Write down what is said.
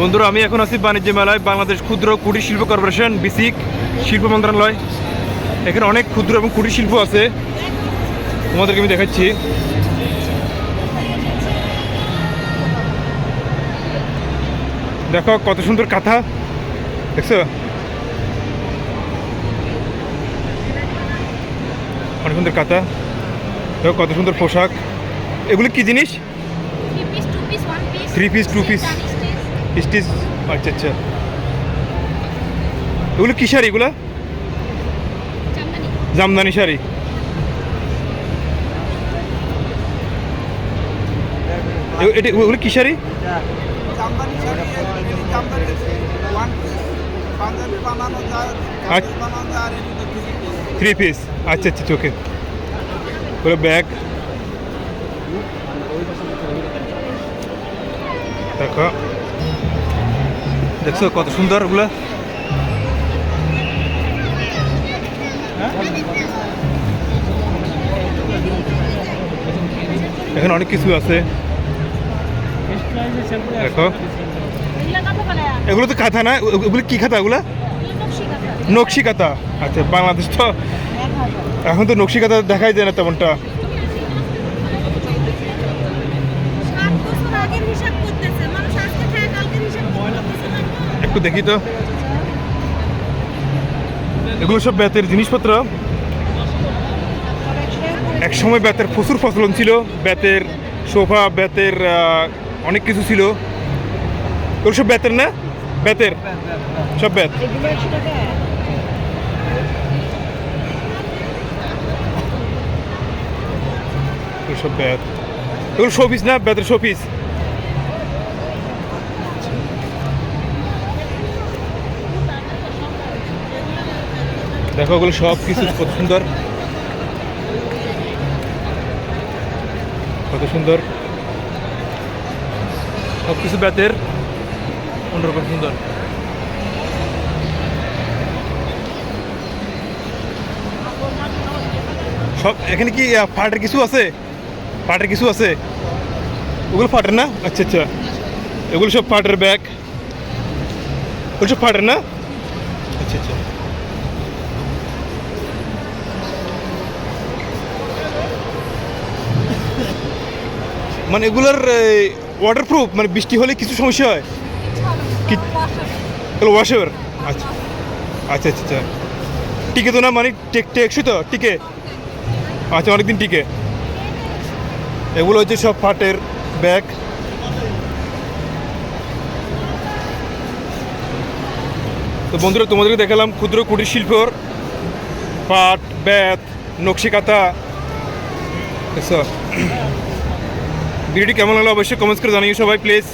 বন্ধুরা আমি এখন আছি বাণিজ্য মেলায় বাংলাদেশ ক্ষুদ্র কুটির শিল্প কর্পোরেশন বিসিক শিল্প মন্ত্রণালয়। এখানে অনেক ক্ষুদ্র এবং কুটির শিল্প আছে। তোমাদেরকে আমি দেখাচ্ছি। দেখো কত সুন্দর কাঁথা। দেখছ? অনেক সুন্দর কাঁথা। দেখো কত সুন্দর পোশাক। এগুলো কি জিনিস? Three piece two piece, stitch আচ্ছা আচ্ছা এগুলো কি শাড়ি এগুলো? জামদানি। জামদানি শাড়ি। এটা ওগুলো কি শাড়ি? জামদানি শাড়ি এটি জামদানি ওয়ান পিস পাঞ্জাবি বানানো যায় কামিজ। বানানো যায় আর এটিতে থ্রি পিস থ্রি পিস আচ্ছা আচ্ছা চোখে ওগুলো ব্যাগ দেখো। দেখছ কত সুন্দর ওগুলো? এখানে অনেক কিছু আছে। দেখো। এগুলা তো কাঁথা না? ওগুলো কি খাতা ওগুলো? নকশি কাঁথা আচ্ছা বাংলাদেশ তো এখন তো নকশি কাঁথা দেখাই যায় না তেমনটা। একটু দেখি তো। এগুলো সব বেতের জিনিসপত্র। এক সময় বেতের প্রচুর ফসলন ছিল। বেতের সোফা বেতের অনেক কিছু ছিল। এগুলো সব বেতের না? বেতের? সব বেত। সব বেত। এগুলো শোপিস না? বেতের শোপিস দেখো, ওগুলো সব কিছু কত সুন্দর। কত সুন্দর। সব কিছু বেতের অন্যরকম সুন্দর। সব, এখানে কি পাটের কিছু আছে? পাটের কিছু আছে? ওগুলো পাটের না? আচ্ছা আচ্ছা। এগুলো সব পাটের ব্যাগ। ওগুলো সব পাটের না? আচ্ছা আচ্ছা। মানে এগুলোর ওয়াটারপ্রুফ মানে বৃষ্টি হলে কিছু সমস্যা হয়? কি আচ্ছা। আচ্ছা আচ্ছা আচ্ছা। টিকে তো না মানে টেক টেকসই তো, টিকে। আচ্ছা অনেকদিন টিকে। এগুলো হচ্ছে সব পাটের ব্যাগ। তো বন্ধুরা, তোমাদেরকে দেখালাম ক্ষুদ্র কুটির শিল্পর পাট বেত নকশি কাঁথা। দেখছ ভিডিওটি কেমন লাগল অবশ্যই কমেন্টস করে জানিয়ে সবাই প্লিজ